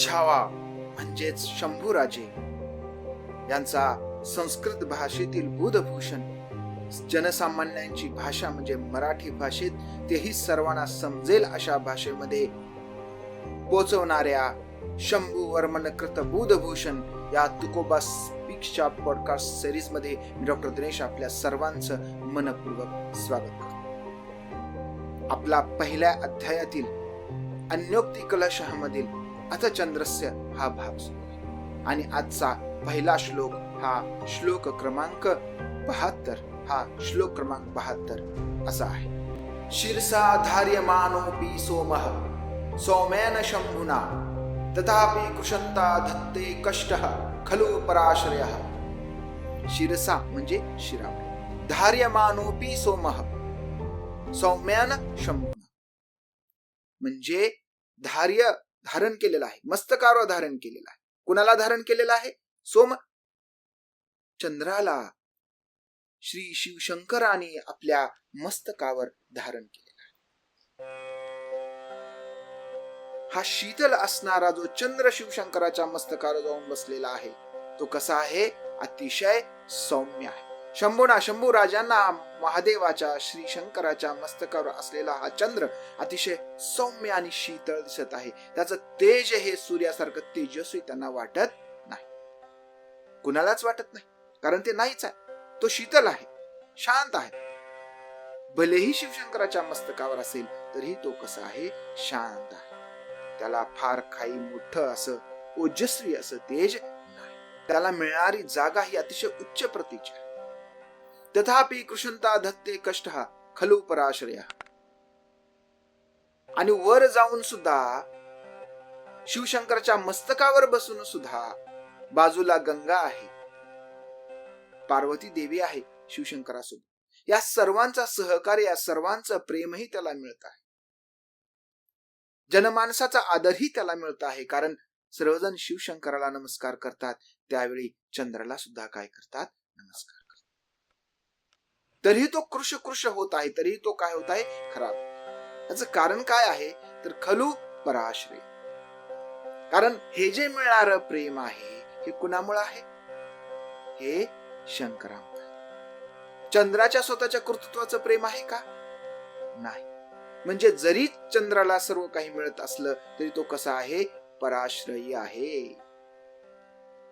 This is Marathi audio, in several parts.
छावा म्हणजेच शंभूराजे. यांचा संस्कृत भाषेतील बुधभूषण जनसामान्यांची भाषा म्हणजे मराठी भाषेत तेही सर्वांना समजेल अशा भाषेमध्ये पोचवणाऱ्या शंभू वर्मन कृत बुधभूषण या तुकोबा स्पीक्सच्या पॉडकास्ट सिरीजमध्ये डॉक्टर दिनेश आपल्या सर्वांचं मनपूर्वक स्वागत करतो. आपला पहिल्या अध्यायातील अन्योक्ती कलशमधील अथ चंद्रस्य हा भाग सुरू. आहे. आणि आजचा पहिला श्लोक हा श्लोक क्रमांक बहात्तर हा श्लोक क्रमांक बहात्तर असा आहे. शिरसा धार्यमानोपी सोमः सौम्येन शंभुना तथापि कृषंता धत्ते कष्ट खलु पराश्रय। शिरसा म्हणजे शिरा धार्यमानोपी सोमः सौम्यान शंभुना म्हणजे धार्य धारण केलेलं आहे. मस्तकावर धारण केलेलं आहे. कुणाला धारण केलेलं आहे? सोम चंद्राला. श्री शिवशंकराने आपल्या मस्तकावर धारण केलेला आहे. हा शीतल असणारा जो चंद्र शिवशंकराच्या मस्तकावर जाऊन बसलेला आहे तो कसा आहे? अतिशय सौम्य आहे. शंभूना शंभू राजांना महादेवाच्या श्री शंकराच्या मस्तकावर असलेला हा चंद्र अतिशय सौम्य आणि शीतळ दिसत आहे. त्याचं तेज हे सूर्यासारखं तेजस्वी त्यांना वाटत नाही. कुणालाच वाटत नाही कारण ते नाहीच आहे. तो शीतल आहे शांत आहे. भलेही शिवशंकराच्या मस्तकावर असेल तरीही तो कसा आहे? शांत आहे. त्याला फार काही मोठं असं ओजस्वी असं तेज नाही. त्याला मिळणारी जागा ही अतिशय उच्च प्रतीची आहे. तथापि कृष्णता धत्ते कष्ट खलु पराश्रय. आणि वर जाऊन सुद्धा शिवशंकरच्या मस्तकावर बसून सुद्धा बाजूला गंगा आहे. पार्वती देवी आहे शिवशंकरासोबत. या सर्वांचा सहकार्य या सर्वांचं प्रेमही त्याला मिळत आहे. जनमानसाचा आदरही त्याला मिळत आहे कारण सर्वजण शिवशंकराला नमस्कार करतात. त्यावेळी चंद्राला सुद्धा काय करतात? नमस्कार. तरीही तो कृश कृश होत आहे तरीही तो काय होत आहे? खराब याच कारण काय आहे? तर खलू पराश्रय. कारण हे जे मिळणार प्रेम आहे हे कुणामुळे आहे? हे शंकरामुळे चंद्राच्या स्वतःच्या कर्तृत्वाचं प्रेम आहे का? नाही. म्हणजे जरी चंद्राला सर्व काही मिळत असलं तरी तो कसा आहे? पराश्रयी आहे.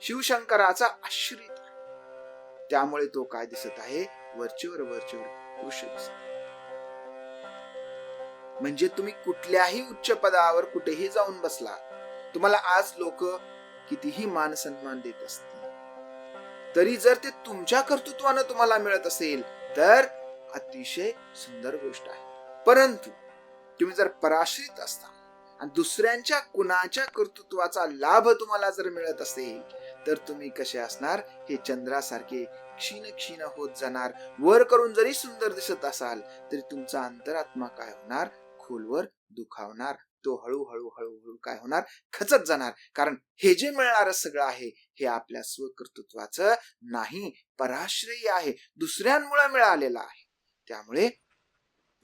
शिवशंकराचा आश्रित त्यामुळे तो काय दिसत आहे? वरचेवर वरचेवर कृष म्हणजे तुम्ही कुठल्याही उच्च पदावर कुठेही जाऊन बसला तुम्हाला आज लोक कितीही मान सन्मान देत असतील. तरी जर ते तुमच्या कर्तृत्वानं तुम्हाला मिळत असेल तर अतिशय सुंदर गोष्ट आहे. परंतु तुम्ही जर पराश्रित असता आणि दुसऱ्यांच्या कुणाच्या कर्तृत्वाचा लाभ तुम्हाला जर मिळत असेल तर तुम्ही कसे असणार? हे चंद्रासारखे क्षीण क्षीण होत जाणार. वर करून जरी सुंदर दिसत असाल तरी तुमचा अंतरात्मा काय होणार? खोलवर दुखावणार. तो हळूहळू हळूहळू काय होणार? खचत जाणार. कारण हे जे मिळणार सगळं आहे हे आपल्या स्वकर्तृत्वाचं नाही पराश्रयी आहे. दुसऱ्यांमुळे मिळालेलं आहे. त्यामुळे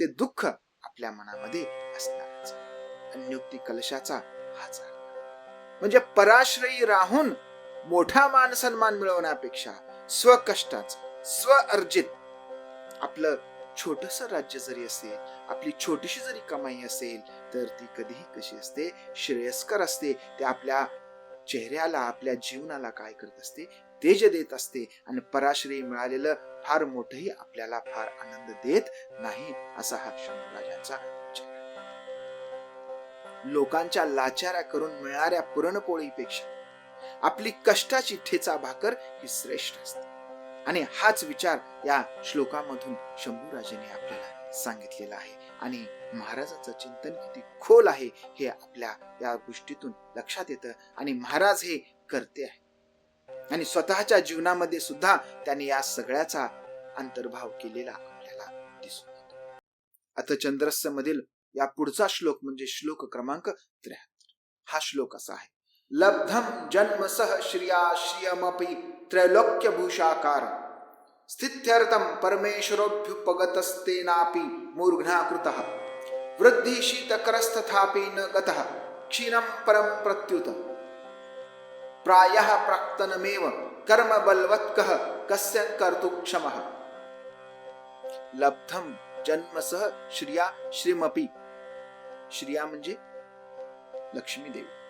ते दुःख आपल्या मनामध्ये असणारच. अन्युक्ती कलशाचा हाच म्हणजे पराश्रयी राहून मोठा मान सन्मान मिळवण्यापेक्षा स्वकष्टाचं स्व अर्जित आपलं छोटस राज्य जरी असेल आपली छोटीशी जरी कमाई असेल तर ती कधीही कशी असते? श्रेयस्कर असते. ते आपल्या चेहऱ्याला आपल्या जीवनाला काय करत असते? तेज देत असते. आणि पराश्रय मिळालेलं फार मोठंही आपल्याला फार आनंद देत नाही असा हा शंभराजांचा विचार. लोकांच्या लाचाऱ्या करून मिळणाऱ्या पुरणपोळीपेक्षा आपली कष्टाची ठेचा भाकर ही श्रेष्ठ असते. आणि हाच विचार या श्लोकामधून शंभूराजेने आपल्याला सांगितलेला आहे. आणि महाराजाचं चिंतन किती खोल आहे हे आपल्या या गोष्टीतून लक्षात येतं. आणि महाराज हे करते आहे. आणि स्वतःच्या जीवनामध्ये सुद्धा त्यांनी या सगळ्याचा अंतर्भाव केलेला आपल्याला दिसून येतो. आता चंद्रस्य मधील या पुढचा श्लोक म्हणजे श्लोक क्रमांक त्र्याहत्तर. हा श्लोक असा आहे. लब्धम जन्म सह श्रिया श्रियमपि त्रैलोक्य भूषाकार स्थित्यर्थम परमेश्वरोभ्युपगतस्तेनापि मूर्घ्ना कृतः वृद्धि शीतकरस्तथापि न गतः क्षीणं परं प्रत्युत। प्रायः प्राक्तनमेव कर्म बलवत्कः कस्य कर्तुक्षमः। लब्धम जन्मसह श्रिया श्रीमपी श्रिया म्हणजे लक्ष्मी देवी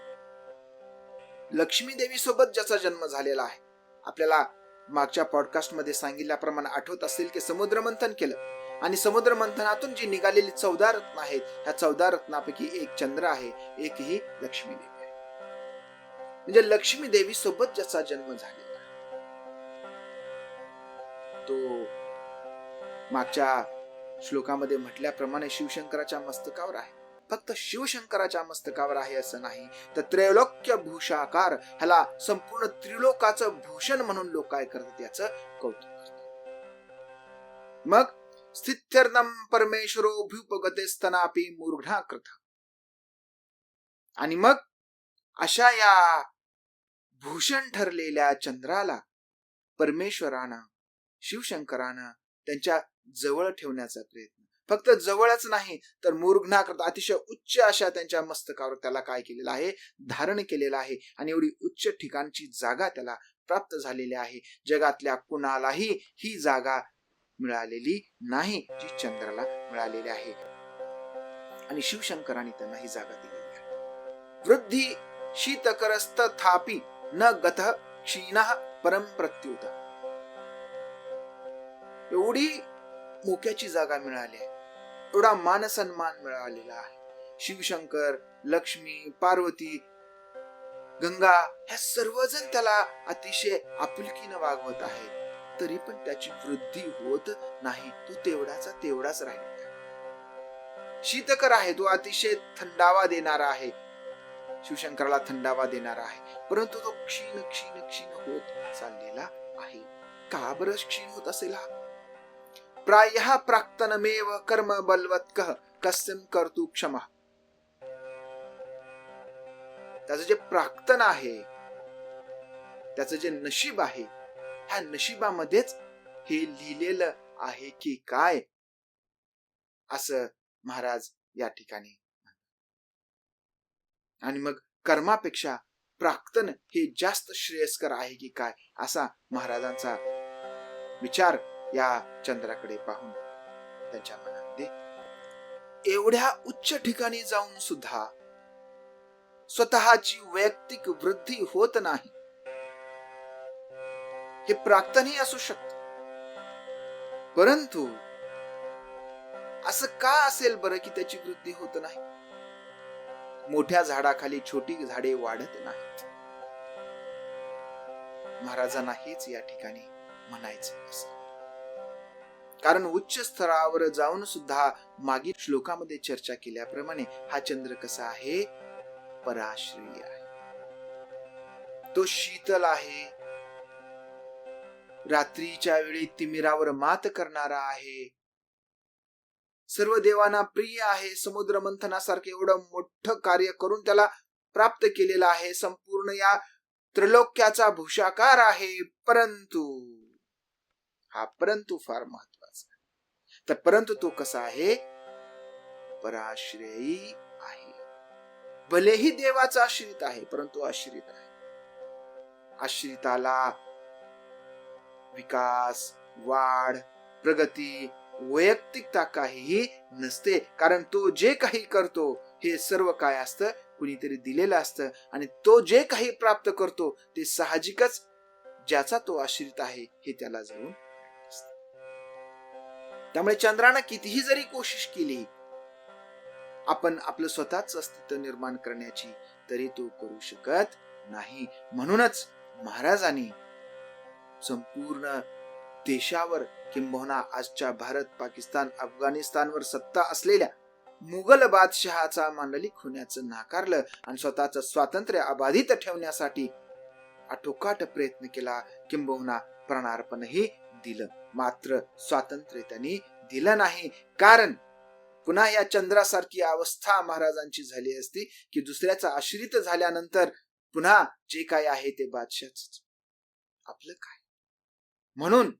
लक्ष्मी देवी सोबत ज्याचा जन्म झालेला आहे. आपल्याला मागच्या पॉडकास्टमध्ये सांगितल्याप्रमाणे आठवत असेल की समुद्र मंथन केलं. आणि समुद्र मंथनातून जी निघालेली चौदा रत्न आहेत ह्या चौदा रत्नापैकी एक चंद्र आहे एक ही लक्ष्मी देवी आहे. म्हणजे लक्ष्मी देवी सोबत ज्याचा जन्म झालेला आहे. तो मागच्या श्लोकामध्ये म्हटल्याप्रमाणे शिवशंकराच्या मस्तकावर आहे. फक्त शिवशंकराच्या मस्तकावर आहे असं नाही. तर त्रैलोक्य भूषाकार ह्याला संपूर्ण त्रिलोकाचं भूषण म्हणून लोक काय करतात याचं कौतुक करतात. मग स्थित्यर्दम परमेश्वरो भूपगते स्तनापी मूर्घाकृत आणि मग अशा या भूषण ठरलेल्या चंद्राला परमेश्वरानं शिवशंकरानं त्यांच्या जवळ ठेवण्याचा प्रयत्न फक्त जवळच नाही तर मूर्घनाकृत अतिशय उच्च अशा त्यांच्या मस्तकावर त्याला काय केलेलं आहे? धारण केलेलं आहे. आणि एवढी उच्च ठिकाणची जागा त्याला प्राप्त झालेली आहे. जगातल्या कुणालाही ही जागा मिळालेली नाही जी चंद्राला मिळालेली आहे. आणि शिवशंकरांनी त्यांना ही जागा दिलेली आहे. वृद्धी शीतकरस्त थापी न गत क्षीण परम प्रत्युत. एवढी मोक्याची जागा मिळाली आहे. एवढा मानसन्मान मिळालेला आहे. शिवशंकर लक्ष्मी पार्वती गंगा ह्या सर्वजण त्याला अतिशय आपुलकीनं वागवत आहेत. तरी पण त्याची वृद्धी होत नाही तो तेवढाचा तेवढाच राहिलेला शीतकर आहे तो अतिशय थंडावा देणारा आहे. शिवशंकराला थंडावा देणारा आहे. परंतु तो क्षीण क्षीण क्षीण होत चाललेला आहे. का बरं क्षीण होत असेल हा? प्रायः प्राक्तनमेव कर्म बलवत्कः कस्यम कर्तु क्षमा। त्याचं जे प्राक्तन आहे त्याचं जे नशीब आहे ह्या नशिबामध्येच हे लिहिलेलं आहे की काय असं महाराज या ठिकाणी आणि मग कर्मापेक्षा प्राक्तन हे जास्त श्रेयस्कर आहे की काय असा महाराजांचा विचार या चंद्राकडे पाहून त्यांच्या मनामध्ये एवढ्या उच्च ठिकाणी जाऊन सुद्धा स्वतःची वैयक्तिक वृद्धी होत नाही. हे प्राक्तनही असू शकत. परंतु असं का असेल बरं की त्याची वृद्धी होत नाही? मोठ्या झाडाखाली छोटी झाडे वाढत नाहीत. महाराजांना हेच या ठिकाणी म्हणायचं असं कारण उच्च स्तरावर जाऊन सुद्धा मागील श्लोकामध्ये चर्चा केल्याप्रमाणे हा चंद्र कसा आहे? पराश्रयी आहे. तो शीतल आहे. रात्रीच्या वेळी तिमिरावर मात करणारा आहे. सर्व देवांना प्रिय आहे. समुद्र मंथनासारखे एवढं मोठं कार्य करून त्याला प्राप्त केलेलं आहे. संपूर्ण या त्रिलोक्याचा भूषाकार आहे. परंतु हा परंतु फार महत्त्व तर परंतु तो कसा आहे? पराश्रयी आहे. भलेही देवाचा आश्रित आहे परंतु आश्रित आहे आश्रिताला विकास वाढ प्रगती वैयक्तिकता काहीही नसते कारण तो जे काही करतो हे सर्व काय असतं? कुणीतरी दिलेलं असतं आणि तो जे काही प्राप्त करतो ते साहजिकच ज्याचा तो आश्रित आहे हे त्याला जाऊन त्यामुळे चंद्रानं कितीही जरी कोशिश केली आपण आपलं स्वतःच अस्तित्व निर्माण करण्याची तरी तो करू शकत नाही. म्हणूनच महाराजांनी संपूर्ण देशावर किंबहुना आजच्या भारत पाकिस्तान अफगाणिस्तानवर सत्ता असलेल्या मुघल बादशहाचा मांडलिक होण्याचं नाकारलं आणि स्वतःचं स्वातंत्र्य अबाधित ठेवण्यासाठी आटोकाट प्रयत्न केला किंबहुना प्राणार्पणही दिलं. मात्र स्वातंत्र्य त्यांनी दिलं नाही. कारण पुन्हा या चंद्रासारखी अवस्था महाराजांची झाली असती की दुसऱ्याचा आश्रित झाल्यानंतर पुन्हा जे काय आहे ते बादशाच आपलं काय? म्हणून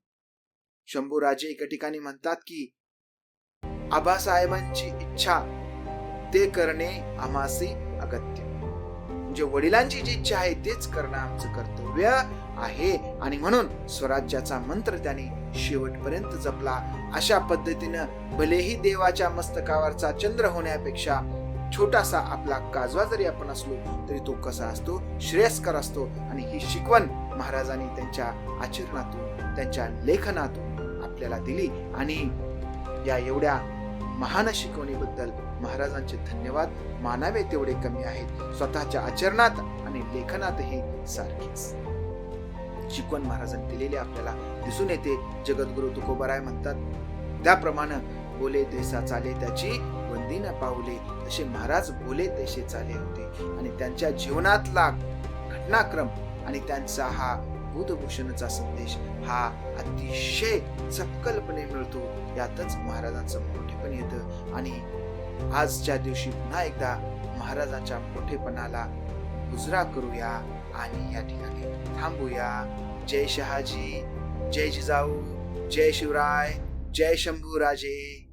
शंभूराजे एका ठिकाणी म्हणतात की आबासाहेबांची इच्छा ते करणे आम्हासी अगत्य. म्हणजे वडिलांची जी इच्छा आहे तेच करणं आमचं कर्तव्य. आहे. आणि म्हणून स्वराज्याचा मंत्र त्याने शेवटपर्यंत जपला. अशा पद्धतीनं भलेही देवाच्या मस्तकावरचा चंद्र होण्यापेक्षा छोटासा आपला काजवा जरी आपण असलो तरी तो कसा असतो? श्रेयस्कर असतो. आणि ही शिकवण महाराजांनी त्यांच्या आचरणातून त्यांच्या लेखनातून आपल्याला दिली. आणि या एवढ्या महान शिकवणीबद्दल महाराजांचे धन्यवाद. मानावे तेवढे कमी आहेत. स्वतःच्या आचरणात आणि लेखनातही सारखीच. शिकवण महाराजांनी दिलेली आपल्याला दिसून येते. जगद्गुरु तुकोबराय म्हणतात त्याप्रमाणे बोले तैसा चाले त्याची वंदी न पावले. तसे महाराज बोले देशे चाले होते. आणि त्यांच्या जीवनातला घटनाक्रम आणि त्यांचा हा बुधभूषणचा संदेश हा अतिशय चपकलपणे मिळतो. यातच महाराजांचं मोठेपण येतं. आणि आजच्या दिवशी पुन्हा एकदा महाराजांच्या मोठेपणाला गुजरा करूया. आणि या ठिकाणी थांबूया. जय शहाजी जय जिजाऊ जय शिवराय जय शंभू राजे